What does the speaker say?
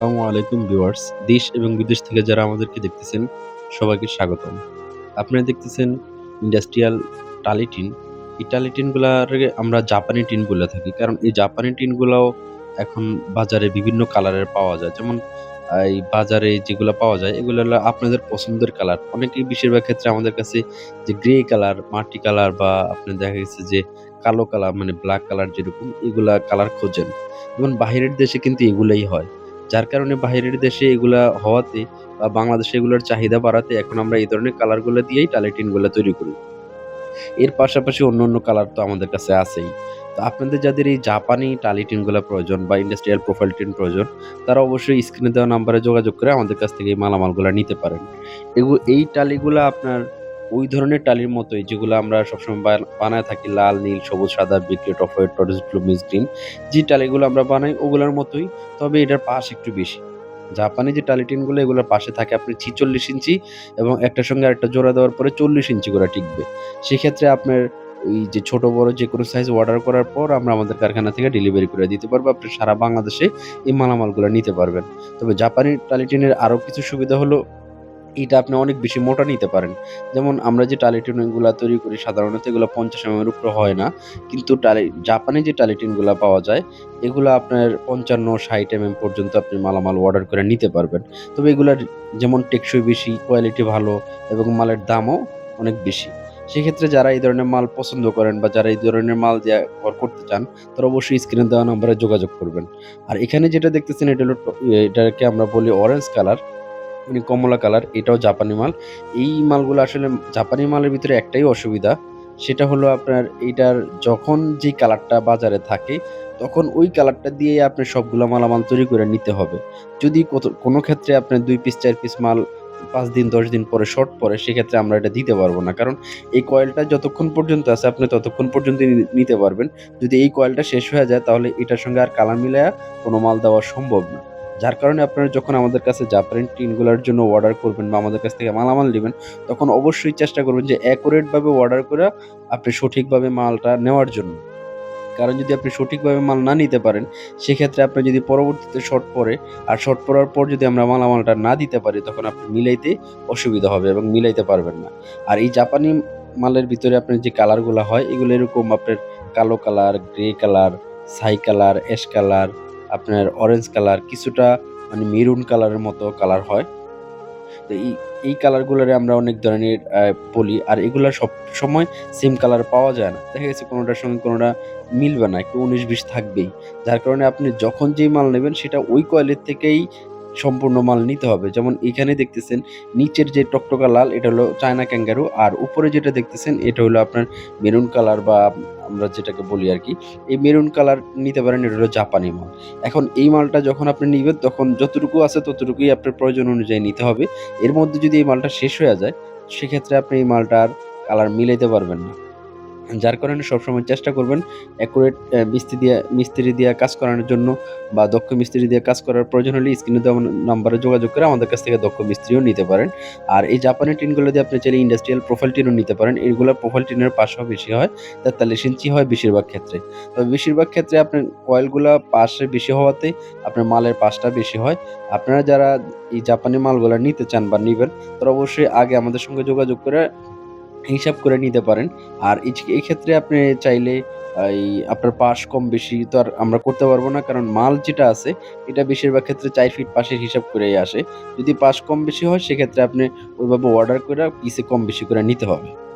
আসসালামু আলাইকুম ভিউয়ার্স। দেশ এবং বিদেশ থেকে যারা আমাদেরকে দেখতেছেন, সবাইকে স্বাগতম। আপনারা দেখতেছেন ইন্ডাস্ট্রিয়াল টালি টিন। এই টালি টিনগুলার আমরা জাপানি টিন বলে থাকি, কারণ এই জাপানি টিনগুলাও এখন বাজারে বিভিন্ন কালারের পাওয়া যায়। যেমন এই বাজারে যেগুলো পাওয়া যায়, এগুলো হলো আপনাদের পছন্দের কালার। অনেকেই বেশিরভাগ ক্ষেত্রে আমাদের কাছে যে গ্রে কালার, মাটি কালার বা আপনার দেখা গেছে যে কালো কালার মানে ব্ল্যাক কালার যেরকম, এগুলা কালার খোঁজেন। যেমন, বাহিরের দেশে কিন্তু এগুলাই হয়। যার কারণে বাহিরের দেশে এগুলা হওয়াতে বা বাংলাদেশে এগুলোর চাহিদা বাড়াতে এখন আমরা এই ধরনের কালারগুলো দিয়েই টালিটিনগুলো তৈরি করি। এর পাশাপাশি অন্য, অন্য কালার তো আমাদের কাছে আছেই। তো আপনাদের যাদের এই জাপানি টালিটিনগুলা প্রয়োজন বা ইন্ডাস্ট্রিয়াল প্রোফাইল টিন প্রয়োজন, তারা অবশ্যই স্ক্রিনে দেওয়া নাম্বারে যোগাযোগ করে আমাদের কাছ থেকে এই মালামালগুলা নিতে পারেন। এগুলো এই টালিগুলো আপনার ওই ধরনের টালির মতোই যেগুলো আমরা সবসময় বানায় থাকি লাল, নীল, সবুজ, সাদা, বিক্রেট, অফ হোয়াইট, টরচ ব্লু, মিক্স গ্রিন যে টালিগুলো আমরা বানাই ওগুলোর মতোই। তবে এটার পাশ একটু বেশি। জাপানি যে টালি টিনগুলো এগুলোর পাশে থাকে আপনি ৪৬ ইঞ্চি এবং একটার সঙ্গে আরেকটা জোড়া দেওয়ার পরে ৪০ ইঞ্চি করে টিকবে। সেক্ষেত্রে আপনার ওই যে ছোট বড় যে কোনো সাইজ অর্ডার করার পর আমরা আমাদের কারখানা থেকে ডেলিভারি করে দিতে পারব। আপনি সারা বাংলাদেশে এই মালামালগুলো নিতে পারবেন। তবে জাপানি টালি টিনের আরও কিছু সুবিধা হলো এটা আপনি অনেক বেশি মোটা নিতে পারেন। যেমন আমরা যে টালি টিনগুলা তৈরি করি সাধারণত এগুলো ৫০ এমএম এর উপরে হয় না। কিন্তু টালি জাপানে যে টালি টিনগুলা পাওয়া যায় এগুলা আপনার ৫৫-৬০ এমএম পর্যন্ত আপনি মালামাল অর্ডার করে নিতে পারবেন। তবে এগুলার যেমন টেকসই বেশি, কোয়ালিটি ভালো এবং মালের দামও অনেক বেশি। সেক্ষেত্রে যারা এই ধরনের মাল পছন্দ করেন বা যারা এই ধরনের মাল দিয়ে ঘর করতে চান তারা অবশ্যই স্ক্রিনে দেওয়া নাম্বারে যোগাযোগ করবেন। আর এখানে যেটা দেখতেছেন এটা হলো এটাকে আমরা বলি অরেঞ্জ কালার কমলা কালার এটাও জাপানি মাল। এই মালগুলো আসলে জাপানি মালের ভিতরে একটাই অসুবিধা। সেটা হলো আপনার এইটার যখন যেই কালারটা বাজারে থাকে, তখন ওই কালারটা দিয়েই আপনার সবগুলো মালামাল তৈরি করে নিতে হবে। যদি কোনো ক্ষেত্রে আপনার দুই পিস চার পিস মাল পাঁচ দিন ১০ দিন পরে শর্ট পড়ে সেক্ষেত্রে আমরা এটা দিতে পারব না। কারণ এই কয়েলটা যতক্ষণ পর্যন্ত আছে আপনি ততক্ষণ পর্যন্ত নিতে পারবেন। যদি এই কয়েলটা শেষ হয়ে যায় তাহলে এটার সঙ্গে আর কালার মিলায়া কোনো মাল দেওয়া সম্ভব না। যার কারণে আপনারা যখন আমাদের কাছে জাপানি টিনগুলোর জন্য অর্ডার করবেন বা আমাদের কাছ থেকে মালামাল নেবেন তখন অবশ্যই চেষ্টা করবেন যে অ্যাকুরেটভাবে অর্ডার কইরা আপনি সঠিকভাবে মালটা নেওয়ার জন্য। কারণ যদি আপনি সঠিকভাবে মাল না নিতে পারেন, সেক্ষেত্রে আপনি যদি পরবর্তীতে শর্ট পড়ে, আর শর্ট পড়ার পর যদি আমরা মালামালটা না দিতে পারি, তখন আপনি মিলাইতে অসুবিধা হবে এবং মিলাইতে পারবেন না। আর এই জাপানি মালের ভিতরে আপনার যে কালারগুলো হয়, এগুলো এরকম আপনার কালো কালার, গ্রে কালার, ছাই কালার, অ্যাশ কালার, আপনার অরেঞ্জ কালার, কিছুটা মানে মেরুন কালারের মতো কালার হয়। তো এই, এই কালারগুলোরে আমরা অনেক ধরনের বলি। আর এগুলা সবসময় সেম কালার পাওয়া যায় না। দেখা গেছে কোনোটার সঙ্গে কোনোটা মিলবে না। একটু উনিশ বিশ থাকবেই। যার কারণে আপনি যখন যেই মাল নেবেন সেটা ওই কয়েলের থেকেই সম্পূর্ণ মাল নিতে হবে। যেমন এখানে দেখতেছেন নিচের যে টকটকা লাল এটা হলো চায়না ক্যাঙ্গারু। আর উপরে যেটা দেখতেছেন এটা হলো আপনার মেরুন কালার বা আমরা যেটাকে বলি আর কি এই মেরুন কালার নিতে পারেন এটা হলো জাপানি মাল। এখন এই মালটা যখন আপনি নিবেন তখন যতটুকু আছে ততটুকুই আপনার প্রয়োজন অনুযায়ী নিতে হবে। এর মধ্যে যদি এই মালটা শেষ হয়ে যায়, সেক্ষেত্রে আপনি এই মালটার কালার মিলাইতে পারবেন না। যার কারণে সবসময় চেষ্টা করবেন অ্যাকুরেট মিস্ত্রি দিয়া, মিস্ত্রি দিয়ে কাজ করানোর জন্য বা দক্ষ মিস্ত্রি দিয়ে কাজ করার প্রয়োজন হলে স্ক্রিনে দেওয়া নাম্বারে যোগাযোগ করে আমাদের কাছ থেকে দক্ষ মিস্ত্রিও নিতে পারেন। আর এই জাপানি টিনগুলো দিয়ে আপনি চাইলে ইন্ডাস্ট্রিয়াল প্রোফাইল টিনও নিতে পারেন। এগুলা প্রোফাইল টিনের পাশেও বেশি হয়। ৪৩ ইঞ্চি হয় বেশিরভাগ ক্ষেত্রে। তবে বেশিরভাগ ক্ষেত্রে আপনার কয়েলগুলা পাশে বেশি হওয়াতে আপনার মালের পাশটা বেশি হয়। আপনারা যারা এই জাপানি মালগুলা নিতে চান বা নেবেন, তারা অবশ্যই আগে আমাদের সঙ্গে যোগাযোগ করে হিসাব করে নিতে পারেন। আর এই ক্ষেত্রে আপনি চাইলে এই আপনার পাশ কম বেশি তো আর আমরা করতে পারব না। কারণ মাল যেটা আছে, এটা বেশিরভাগ ক্ষেত্রে চার ফিট পাশের হিসাব করেই আসে। যদি পাশ কম বেশি হয়, সেক্ষেত্রে আপনি ওইভাবে অর্ডার করে পিসে কম বেশি করে নিতে হবে।